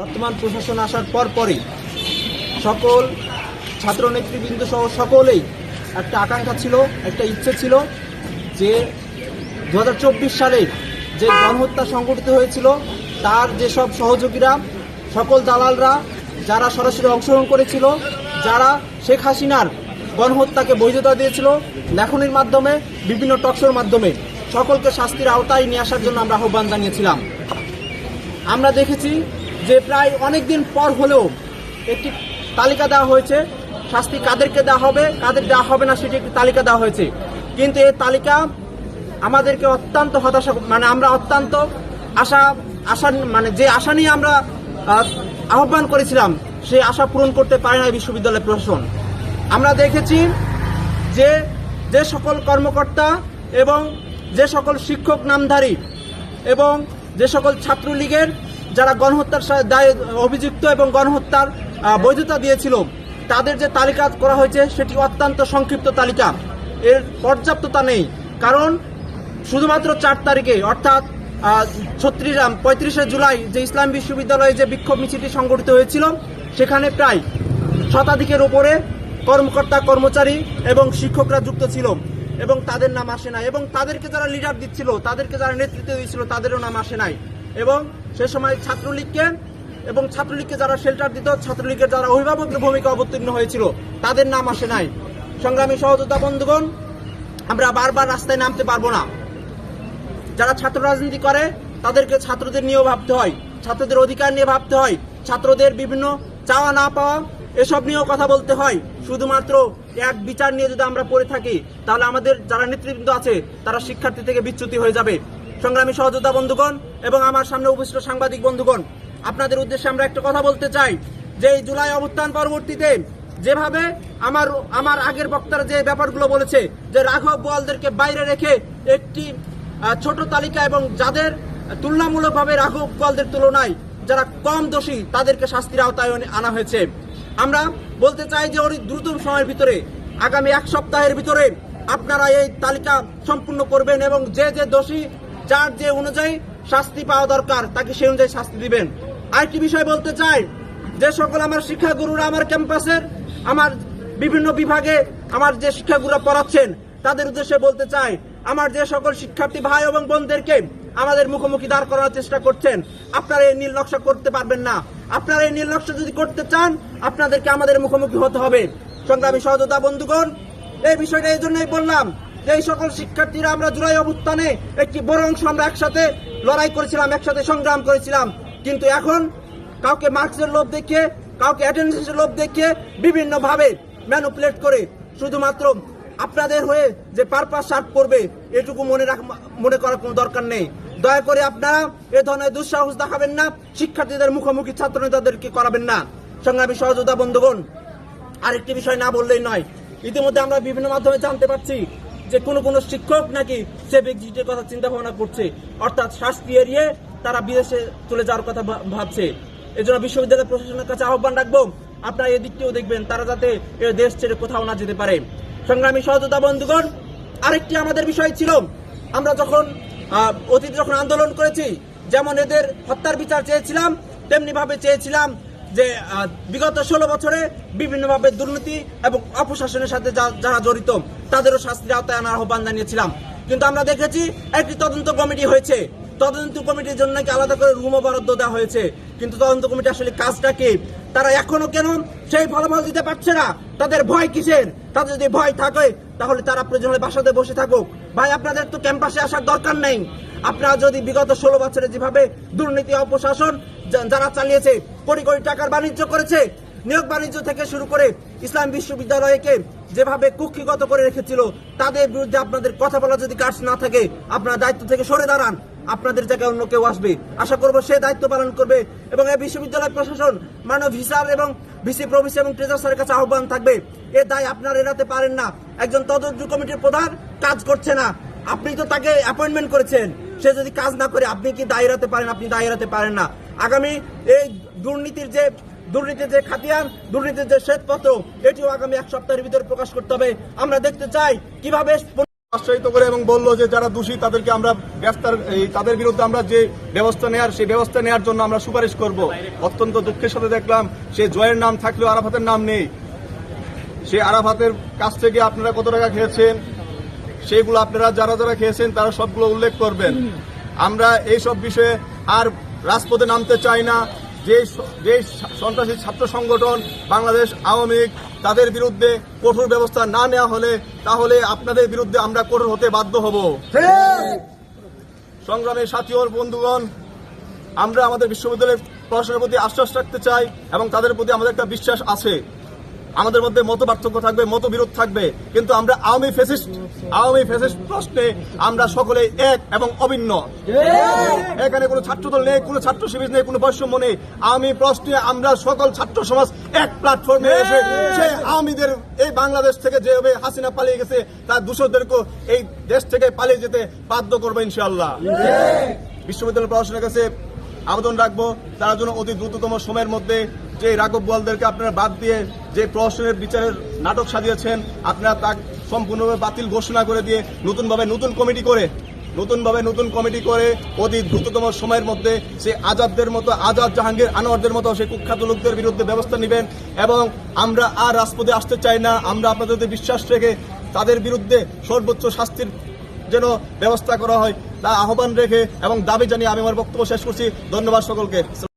বর্তমান প্রশাসন আসার পর পরই সকল ছাত্র নেতৃবৃন্দ সহ সকলেই একটা আকাঙ্ক্ষা ছিল, একটা ইচ্ছে ছিল যে দু হাজার চব্বিশ সালে যে গণহত্যা সংঘটিত হয়েছিল, তার যেসব সহযোগীরা, সকল দালালরা, যারা সরাসরি অংশগ্রহণ করেছিল, যারা শেখ হাসিনার গণহত্যাকে বৈধতা দিয়েছিল, লেখনির মাধ্যমে, বিভিন্ন টকশোর মাধ্যমে সকলকে শাস্তির আওতায় নিয়ে আসার জন্য আমরা আহ্বান জানিয়েছিলাম। আমরা দেখেছি যে প্রায় অনেক দিন পর হলেও একটি তালিকা দেওয়া হয়েছে। শাস্তি কাদেরকে দেওয়া হবে, কাদের দেওয়া হবে না সেটি একটি তালিকা দেওয়া হয়েছে। কিন্তু এই তালিকা আমাদেরকে অত্যন্ত হতাশা মানে আমরা অত্যন্ত আশা আশা মানে যে আশা নিয়ে আমরা আহ্বান করেছিলাম সেই আশা পূরণ করতে পারে না বিশ্ববিদ্যালয় প্রশাসন। আমরা দেখেছি যে যে সকল কর্মকর্তা এবং যে সকল শিক্ষক নামধারী এবং যে সকল ছাত্রলীগের যারা গণহত্যার দায়ে অভিযুক্ত এবং গণহত্যার বৈধতা দিয়েছিল, তাদের যে তালিকা করা হয়েছে, সেটি অত্যন্ত সংক্ষিপ্ত তালিকা। এর পর্যাপ্ততা নেই, কারণ শুধুমাত্র চার তারিখে, অর্থাৎ ছত্রিশ পঁয়ত্রিশে জুলাই যে ইসলাম বিশ্ববিদ্যালয়ে যে বিক্ষোভ মিছিলটি সংগঠিত হয়েছিল, সেখানে প্রায় শতাধিকের উপরে কর্মকর্তা, কর্মচারী এবং শিক্ষকরা যুক্ত ছিল এবং তাদের নাম আসে নাই এবং তাদেরকে যারা লিডার দিচ্ছিল, তাদেরকে যারা নেতৃত্ব দিচ্ছিল তাদেরও নাম আসে নাই। এবং সে সময় ছাত্রলীগকে এবং ছাত্রলীগকে যারা শেল্টার দিত, ছাত্রলীগের যারা অভিভাবকের ভূমিকা অবতীর্ণ হয়েছিল, তাদের নাম আসে নাই। সংগ্রামী সহযোদ্ধা বন্ধুগণ, আমরা বারবার রাস্তায় নামতে পারব না। যারা ছাত্র রাজনীতি করে, তাদেরকে ছাত্রদের নিয়েও ভাবতে হয়, ছাত্রদের অধিকার নিয়ে ভাবতে হয়, ছাত্রদের বিভিন্ন চাওয়া না পাওয়া, এসব নিয়েও কথা বলতে হয়। শুধুমাত্র এক বিচার নিয়ে যদি আমরা পড়ে থাকি, তাহলে আমাদের যারা নেতৃবৃন্দ আছে, তারা শিক্ষার্থী থেকে বিচ্যুতি হয়ে যাবে। সংগ্রামী সহযোদ্ধা বন্ধুগণ এবং আমার সামনে উপস্থিত সাংবাদিক বন্ধুগণ, আপনাদের উদ্দেশ্যে আমরা একটা কথা বলতে চাই। যে এই জুলাই অবস্থান পরবর্তীতে যেভাবে আমার আমার আগের বক্তারা যে ব্যাপারগুলো বলেছে, যে রাঘব বোয়ালদেরকে বাইরে রেখে একটি ছোট তালিকা এবং যাদের তুলনামূলকভাবে রাঘব বোয়ালদের তুলনায় যারা কম দোষী, তাদেরকে শাস্তির আওতায় আনা হয়েছে। আমরা বলতে চাই যে ওই দ্রুত সময়ের ভিতরে, আগামী এক সপ্তাহের ভিতরে আপনারা এই তালিকা সম্পূর্ণ করবেন এবং যে যে দোষী যার যে অনুযায়ী শাস্তি পাওয়া দরকার, তাকে সেই অনুযায়ী শাস্তি দিবেন। আরেকটি বিষয় বলতে চাই, যে সকল আমার শিক্ষাগুরুরা আমার ক্যাম্পাসের, আমার বিভিন্ন বিভাগে আমার যে শিক্ষাগুরুরা পড়াচ্ছেন, তাদের উদ্দেশ্যে বলতে চাই, আমার যে সকল শিক্ষার্থী ভাই এবং বোনদেরকে আমাদের মুখোমুখি দাঁড় করার চেষ্টা করছেন, আপনারা এই নীল নকশা করতে পারবেন না। আপনারা এই নীল নকশা যদি করতে চান, আপনাদেরকে আমাদের মুখোমুখি হতে হবে। সংগ্রামী সহযোদ্ধা বন্ধুগণ, এই বিষয়টা এই জন্যই বললাম এই সকল শিক্ষার্থীরা আমরা জুলাই অবস্থানে একটি বড় অংশ আমরা একসাথে লড়াই করেছিলাম, একসাথে সংগ্রাম করেছিলাম। কিন্তু এখন কাউকে মার্কসের লোভ দেখিয়ে, কাউকে অ্যাটেন্ডেন্সের লোভ দেখিয়ে বিভিন্নভাবে ম্যানুপুলেট করে শুধুমাত্র আপনাদের হয়ে যে পারপাস সার্ভ করবে, এটুকু মনে রাখ, মনে করার কোনো দরকার নেই। দয়া করে আপনারা এ ধরনের দুঃসাহস দেখাবেন না, শিক্ষার্থীদের মুখোমুখি ছাত্র নেতাদেরকে করাবেন না। সংগ্রামী সহযোদ্ধা বন্ধুগণ, আরেকটি বিষয় না বললেই নয়, ইতিমধ্যে আমরা বিভিন্ন মাধ্যমে জানতে পারছি যে কোনো কোনো শিক্ষক নাকি সেভ এক্সিটের কথা চিন্তা ভাবনা করছে। অর্থাৎ শাস্তি এড়িয়ে তারা বিদেশে চলে যাওয়ার কথা ভাবছে। এজন্য বিশ্ববিদ্যালয় প্রশাসনের কাছে আহ্বান রাখব, আপনারা এদিকটিও দেখবেন, তারা যাতে দেশ ছেড়ে কোথাও না যেতে পারে। সংগ্রামী সহযোদ্ধা বন্ধুগণ, আরেকটি আমাদের বিষয় ছিল, আমরা যখন অতীত যখন আন্দোলন করেছি, যেমন এদের হত্যার বিচার চেয়েছিলাম তেমনি ভাবে চেয়েছিলাম যে বিগত ষোলো বছরে বিভিন্নভাবে দুর্নীতি এবং অপশাসনের সাথে যারা জড়িত, তাদেরও শাস্তির আওতায় আনার আহ্বান জানিয়েছিলাম। কিন্তু আমরা দেখেছি একটি তদন্ত কমিটি হয়েছে। তদন্ত কমিটির জন্য নাকি আলাদা করে রুমও বরাদ্দ দেওয়া হয়েছে। কিন্তু তদন্ত কমিটি আসলে কাজটা কি? তারা এখনও কেন সেই ফলাফল দিতে পারছে না? তাদের ভয় কিসের? তাদের যদি ভয় থাকে, তাহলে তারা প্রয়োজন হলে বাসাতে বসে থাকুক। ভাই, আপনাদের তো ক্যাম্পাসে আসার দরকার নেই। আপনারা যদি বিগত ষোলো বছরে যেভাবে দুর্নীতি, অপশাসন যারা চালিয়েছে কোটি কোটি টাকার বাণিজ্য করেছে। নিয়োগ বাণিজ্য থেকে শুরু করে ইসলাম বিশ্ববিদ্যালয়কে যেভাবে কুক্ষিগত করে রেখেছিল, তাদের বিরুদ্ধে আপনাদের কথা বলা যদি কাজ না থাকে, আপনারা দায়িত্ব থেকে সরে দাঁড়ান। আপনাদের জায়গায় অন্য কেউ আসবে। আশা করব সে দায়িত্ব পালন করবে এবং এই বিশ্ববিদ্যালয় প্রশাসন মানব ভিসার এবং ভিসি প্রভিসি এবং ট্রেজার স্যারের কাছে আহ্বান থাকবে। এ দায় আপনারা এড়াতে পারেন না। একজন তদন্ত কমিটির প্রধান কাজ করছে না। আপনি তো তাকে অ্যাপয়েন্টমেন্ট করেছেন। সে যদি কাজ না করে, আপনি কি দায় এড়াতে পারেন? আপনি দায় এড়াতে পারেন না। আগামী এই দুর্নীতির যে দুর্নীতির যে খাতিয়ান, দুর্নীতির যে শ্বেতপত্র, এটিও আগামী এক সপ্তাহের ভিতরে প্রকাশ করতে হবে। আমরা দেখতে চাই কীভাবে আশ্চর্যিত করে এবং বলল যে যারা দোষী, তাদেরকে আমরা গ্রেফতার তাদের বিরুদ্ধে আমরা যে ব্যবস্থা নেয়ার, সেই ব্যবস্থা নেয়ার জন্য আমরা সুপারিশ করব। অত্যন্ত দুঃখের সাথে দেখলাম, সে জয়ের নাম থাকলেও আরাফাতের নাম নেই। সে আরাফাতের কাছ থেকে আপনারা কত টাকা খেয়েছেন? সেইগুলো আপনারা যারা যারা খেয়েছেন, তারা সবগুলো উল্লেখ করবেন। আমরা এই সব বিষয়ে আর রাজপথে নামতে চাই না। যে যে সন্ত্রাসী ছাত্র সংগঠন বাংলাদেশ আওয়ামী লীগ তাদের বিরুদ্ধে কঠোর ব্যবস্থা না নেওয়া হলে তাহলে আপনাদের বিরুদ্ধে আমরা কঠোর হতে বাধ্য হব। সংগ্রামের সাথী ও বন্ধুগণ আমরা আমাদের বিশ্ববিদ্যালয়ের পড়াশোনার প্রতি আশ্বাস রাখতে চাই এবং তাদের প্রতি আমাদের একটা বিশ্বাস আছে। আমাদের মধ্যে মত পার্থক্য থাকবে মতবিরোধ থাকবে। কিন্তু আমরা আওয়ামী ফেসিস্ট আওয়ামী ফেসিস্ট প্রশ্নে আমরা সকলে এক এবং অভিন্ন। এখানে কোনো ছাত্রদল নেই কোনো ছাত্র শিবির নেই কোনো বৈষম্য নেই। আওয়ামী প্রশ্নে আমরা সকল ছাত্র সমাজ এক প্ল্যাটফর্মে এসে সেই আওয়ামীদের এই বাংলাদেশ থেকে যেভাবে হাসিনা পালিয়ে গেছে তার দূষরদেরকে এই দেশ থেকে পালিয়ে যেতে বাধ্য করব ইনশাআল্লাহ। বিশ্ববিদ্যালয় প্রশাসনের কাছে আবেদন রাখব তারা যেন অতি দ্রুততম সময়ের মধ্যে যে রাঘব বোয়ালদেরকে আপনারা বাদ দিয়ে যে প্রশাসনের বিচারের নাটক সাজিয়েছেন, আপনারা তা সম্পূর্ণভাবে বাতিল ঘোষণা করে দিয়ে নতুনভাবে নতুন কমিটি করে, নতুনভাবে নতুন কমিটি করে অতি দ্রুততম সময়ের মধ্যে সে আজাদদের মতো, আজাদ জাহাঙ্গীর আনোয়ারদের মতো সেই কুখ্যাত লোকদের বিরুদ্ধে ব্যবস্থা নেবেন এবং আমরা আর রাজপথে আসতে চাই না। আমরা আপনাদের বিশ্বাস রেখে তাদের বিরুদ্ধে সর্বোচ্চ শাস্তির যেন ব্যবস্থা করা হয় তা আহ্বান রেখে এবং দাবি জানিয়ে আমি আমার বক্তব্য শেষ করছি। ধন্যবাদ সকলকে।